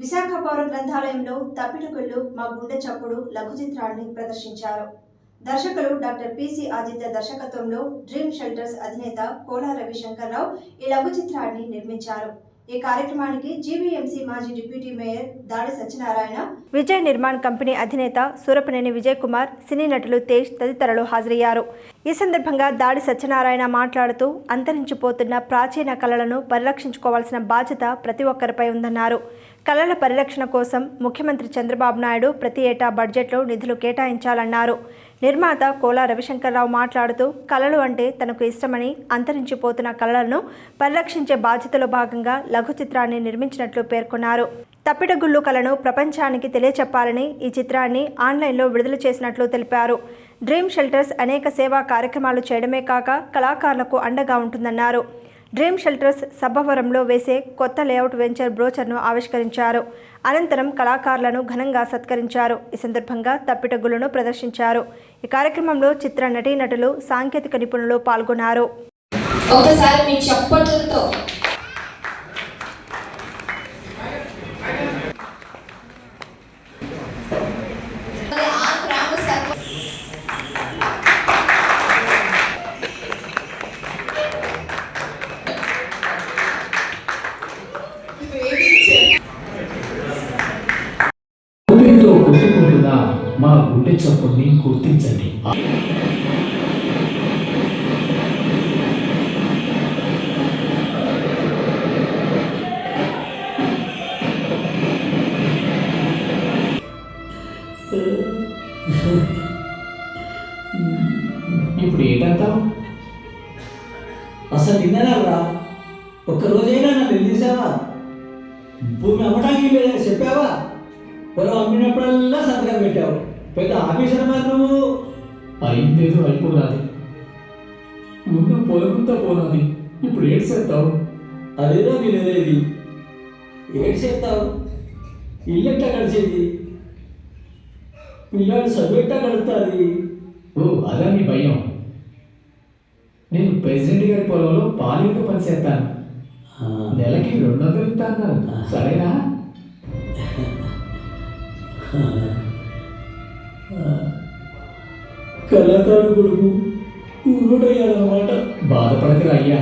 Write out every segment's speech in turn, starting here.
విశాఖ పౌర గ్రంథాలయంలో తప్పిటకొల్లు మా గుండె చప్పుడు లఘు చిత్రాన్ని ప్రదర్శించారు. దర్శకులు డాక్టర్ పిసి ఆదిత్య దర్శకత్వంలో డ్రీమ్ షెల్టర్స్ అధినేత కోలా రవిశంకర్రావు ఈ లఘు చిత్రాన్ని నిర్మించారు. ఈ కార్యక్రమానికి జీవీఎంసీ మాజీ డిప్యూటీ మేయర్ దాడి సత్యనారాయణ విజయ్ నిర్మాణ్ కంపెనీ అధినేత సూరపనేని విజయ్ కుమార్ సినీ నటులు తేజ్ తదితరులు హాజరయ్యారు. ఈ సందర్భంగా దాడి సత్యనారాయణ మాట్లాడుతూ అంతరించిపోతున్న ప్రాచీన కళలను పరిరక్షించుకోవాల్సిన బాధ్యత ప్రతి ఒక్కరిపై ఉందన్నారు. కళల పరిరక్షణ కోసం ముఖ్యమంత్రి చంద్రబాబు నాయుడు ప్రతి ఏటా బడ్జెట్లో నిధులు కేటాయించాలన్నారు. నిర్మాత కోలా రవిశంకర్రావు మాట్లాడుతూ కళలు అంటే తనకు ఇష్టమని అంతరించిపోతున్న కళలను పరిరక్షించే బాధ్యతలో భాగంగా లఘు చిత్రాన్ని నిర్మించినట్లు పేర్కొన్నారు. తప్పిడగుళ్ళు కళను ప్రపంచానికి తెలియచెప్పాలని ఈ చిత్రాన్ని ఆన్లైన్లో విడుదల చేసినట్లు తెలిపారు. డ్రీమ్ షెల్టర్స్ అనేక సేవా కార్యక్రమాలు చేయడమే కాక కళాకారులకు అండగా ఉంటుందన్నారు. డ్రీమ్ షెల్టర్స్ సబ్బవరంలో వేసే కొత్త లేఅవుట్ వెంచర్ బ్రోచర్ను ఆవిష్కరించారు. అనంతరం కళాకారులను ఘనంగా సత్కరించారు. ఈ సందర్భంగా తప్పిటగులను ప్రదర్శించారు. ఈ కార్యక్రమంలో చిత్ర నటీనటులు సాంకేతిక నిపుణులు పాల్గొన్నారు. ఒకసారి మీ చప్పట్లతో పొలమంతా పోనాది ఇప్పుడు ఏడ్చేస్తావు అదేదో వినలేదు. ఏడు చెప్తావు ఇల్లెట్ట గడిచేది పిల్లాడు చదువెట్ట గడుతుంది ఓ అదా నీ భయం. నేను ప్రెసిడెంట్ గారి పొలంలో పాలిక పని చేస్తాను నెలకి రెండు వందలు ఇస్తా అన్నారు సరేనా కళాకారు కొడుకు. ഇവിടെ ബാധപ്പണത്തിലയ്യ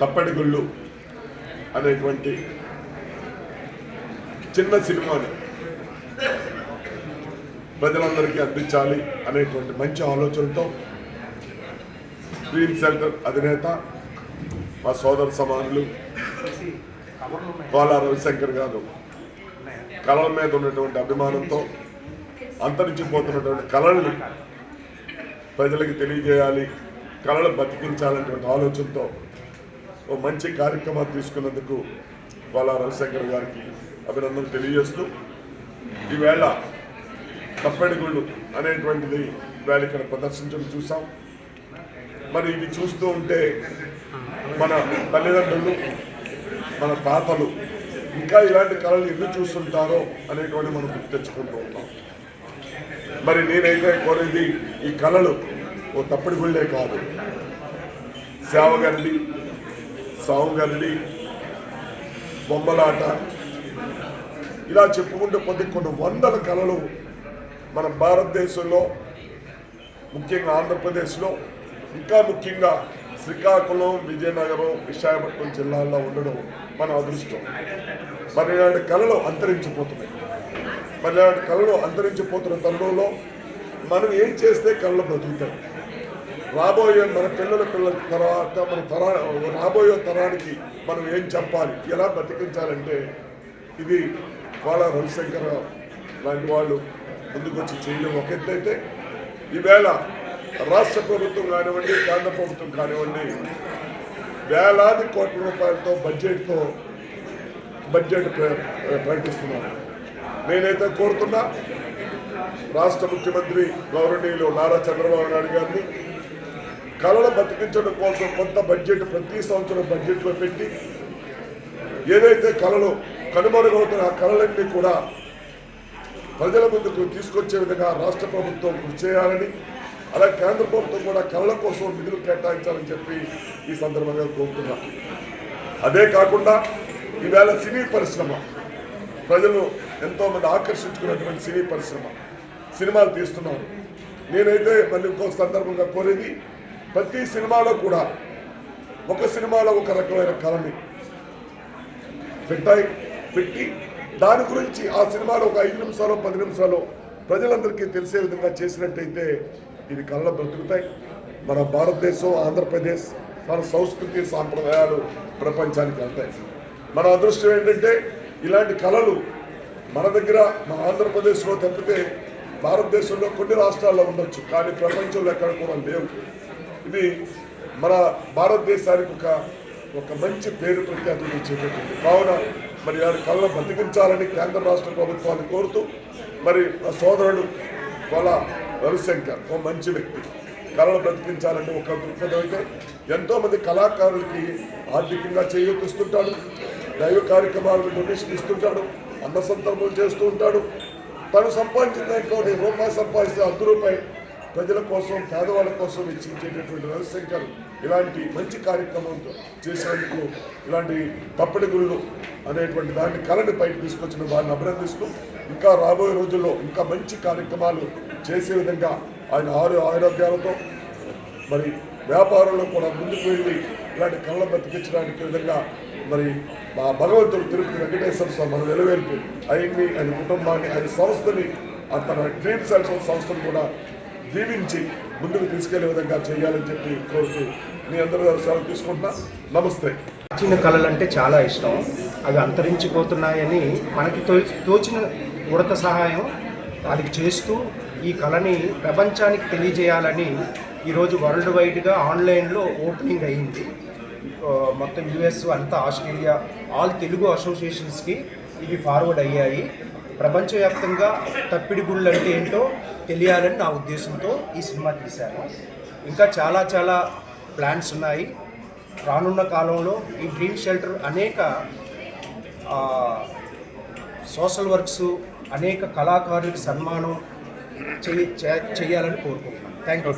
తప్పటిగుళ్ళు అనేటువంటి చిన్న సినిమాని ప్రజలందరికీ అందించాలి అనేటువంటి మంచి ఆలోచనతో డ్రీమ్ సెంటర్ అధినేత మా సోదర సమానులు కోలా రవిశంకర్ గారు కళల మీద ఉన్నటువంటి అభిమానంతో అంతరించిపోతున్నటువంటి కళల్ని ప్రజలకు తెలియజేయాలి కళలు బతికించాలనేటువంటి ఆలోచనతో ఓ మంచి కార్యక్రమాన్ని తీసుకున్నందుకు బాలా రవిశంకర్ గారికి అభినందనలు తెలియజేస్తూ ఈవేళ తప్పెడిగుళ్ళు అనేటువంటిది వేళ ఇక్కడ ప్రదర్శించడం చూసాం. మరి ఇది చూస్తూ ఉంటే మన తల్లిదండ్రులు మన తాతలు ఇంకా ఇలాంటి కళలు ఎందుకు చూస్తుంటారో అనేటువంటి మనం గుర్తు తెచ్చుకుంటూ ఉంటాం. మరి నేనైతే కోరేది ఈ కళలు ఓ తప్పటి గుళ్ళే కాదు. సేవగరడి సావుగరడి బొమ్మలాట. ఇలా చెప్పుకుంటే కొద్ది కొన్ని వందల కళలు మన భారతదేశంలో ముఖ్యంగా ఆంధ్రప్రదేశ్లో ఇంకా ముఖ్యంగా శ్రీకాకుళం విజయనగరం విశాఖపట్నం జిల్లాల్లో ఉండడం మన అదృష్టం. మరి ఇలాంటి కళలు అంతరించిపోతున్నాయి. మరి ఇలాంటి కళలు అంతరించిపోతున్న తరుణంలో మనం ఏం చేస్తే కళలు బ్రతుకుతాయి రాబోయే మన పిల్లల పిల్లల తర్వాత మన తరా రాబోయే తరానికి మనం ఏం చెప్పాలి? ఎలా బతికించాలంటే ఇది వాళ్ళ రవిశంకర్ లాంటి వాళ్ళు ముందుకొచ్చి చేయడం ఒక ఎత్తైతే ఈవేళ రాష్ట్ర ప్రభుత్వం కానివ్వండి కేంద్ర ప్రభుత్వం కానివ్వండి వేలాది కోట్ల రూపాయలతో బడ్జెట్తో బడ్జెట్ ప్రకటిస్తున్నాను నేనైతే కోరుతున్నా రాష్ట్ర ముఖ్యమంత్రి గౌరవనీయులు నారా చంద్రబాబు నాయుడు గారిని కళలు బతికించడం కోసం కొంత బడ్జెట్ ప్రతి సంవత్సరం బడ్జెట్లో పెట్టి ఏదైతే కళలు కనుమరుగవుతున్న ఆ కళలన్నీ కూడా ప్రజల ముందుకు తీసుకొచ్చే విధంగా రాష్ట్ర ప్రభుత్వం కృషి చేయాలని అలా కేంద్ర ప్రభుత్వం కూడా కళల కోసం నిధులు కేటాయించాలని చెప్పి ఈ సందర్భంగా కోరుతున్నా. అదే కాకుండా ఈవేళ సినీ పరిశ్రమ ప్రజలు ఎంతోమంది ఆకర్షించుకున్నటువంటి సినీ పరిశ్రమ సినిమాలు తీస్తున్నారు. నేనైతే మళ్ళీ ఇంకొక సందర్భంగా కోరేది ప్రతి సినిమాలో కూడా ఒక సినిమాలో ఒక రకమైన కళని పెట్టాయి పెట్టి దాని గురించి ఆ సినిమాలో ఒక ఐదు నిమిషాలు పది నిమిషాలు ప్రజలందరికీ తెలిసే విధంగా చేసినట్టయితే ఇది కళ్ళ బ్రతుకుతాయి. మన భారతదేశం ఆంధ్రప్రదేశ్ మన సంస్కృతి సాంప్రదాయాలు ప్రపంచానికి వెళ్తాయి. మన అదృష్టం ఏంటంటే ఇలాంటి కళలు మన దగ్గర మన ఆంధ్రప్రదేశ్లో తప్పితే భారతదేశంలో కొన్ని రాష్ట్రాల్లో ఉండొచ్చు కానీ ప్రపంచంలో ఎక్కడ కూడా లేవు. ఇది మన భారతదేశానికి ఒక ఒక మంచి పేరు ప్రఖ్యాతులు చేపట్టింది కావున మరి వారి కళ్ళ బతికించాలని కేంద్ర రాష్ట్ర ప్రభుత్వాన్ని కోరుతూ మరి మా సోదరుడు కొల రవిశంకర్ ఓ మంచి వ్యక్తి. కళలు బ్రతికించాలని ఒక దృక్పథం అయితే ఎంతోమంది కళాకారులకి ఆర్థికంగా చేయూతిస్తుంటాడు దైవ కార్యక్రమాలకు డొనేషన్ ఇస్తుంటాడు అన్న సందర్భం చేస్తూ ఉంటాడు. తను సంపాదించిన దాంట్లో నేను రూపాయి సంపాదిస్తే అర్ధ రూపాయి ప్రజల కోసం పేదవాళ్ళ కోసం వెచ్చించేటటువంటి రవిశంకర్ ఇలాంటి మంచి కార్యక్రమం చేసేందుకు ఇలాంటి తప్పటి గుళ్ళు అనేటువంటి దాన్ని కళని పైకి తీసుకొచ్చిన వారిని అభినందిస్తూ ఇంకా రాబోయే రోజుల్లో ఇంకా మంచి కార్యక్రమాలు చేసే విధంగా ఆయన ఆరు ఆరోగ్యాలతో మరి వ్యాపారంలో కూడా ముందుకు వెళ్ళి ఇలాంటి కళ్ళ బతికించడానికి విధంగా మరి మా భగవంతుడు తిరుపతి వెంకటేశ్వర స్వామి మన వెలువేల్పు ఆయన్ని ఆయన కుటుంబాన్ని ఆయన సంస్థని ఆ తన డ్రీమ్ సంస్థను కూడా దీవించి ముందుకు తీసుకెళ్ళే విధంగా చేయాలని చెప్పి కోరుతూ మీ అందరూ సెలవు తీసుకుంటున్నా. నమస్తే. ప్రాచీన కళలు అంటే చాలా ఇష్టం. అవి అంతరించిపోతున్నాయని మనకి తో- తోచిన ఉడత సహాయం వాళ్ళకి చేస్తూ ఈ కళని ప్రపంచానికి తెలియజేయాలని ఈరోజు వరల్డ్ వైడ్గా ఆన్లైన్లో ఓపెనింగ్ అయ్యింది మొత్తం యుఎస్ అంతా ఆస్ట్రేలియా ఆల్ తెలుగు అసోసియేషన్స్కి ఇవి ఫార్వర్డ్ అయ్యాయి. ప్రపంచవ్యాప్తంగా తప్పిడి గుళ్ళు అంటే ఏంటో తెలియాలని నా ఉద్దేశంతో ఈ సినిమా తీశాను. ఇంకా చాలా చాలా ప్లాన్స్ ఉన్నాయి. రానున్న కాలంలో ఈ డ్రీమ్ షెల్టర్ అనేక సోషల్ వర్క్స్ అనేక కళాకారులకు సన్మానం చేయ చేయాలని కోరుకుంటున్నాను. Thank you